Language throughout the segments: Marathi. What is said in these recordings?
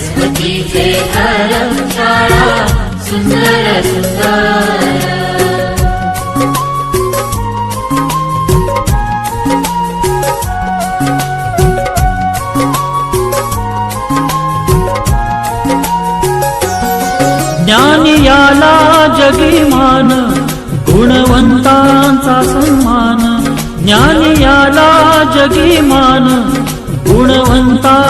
सरस्वतीचे घर शाळा सुंदर सुंदर. ज्ञानियाला जगी मान गुणवंतांचा सन्मान. ज्ञानियाला जगी मान गुणवंता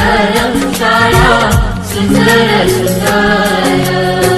हरं सुन्दर सुन्दर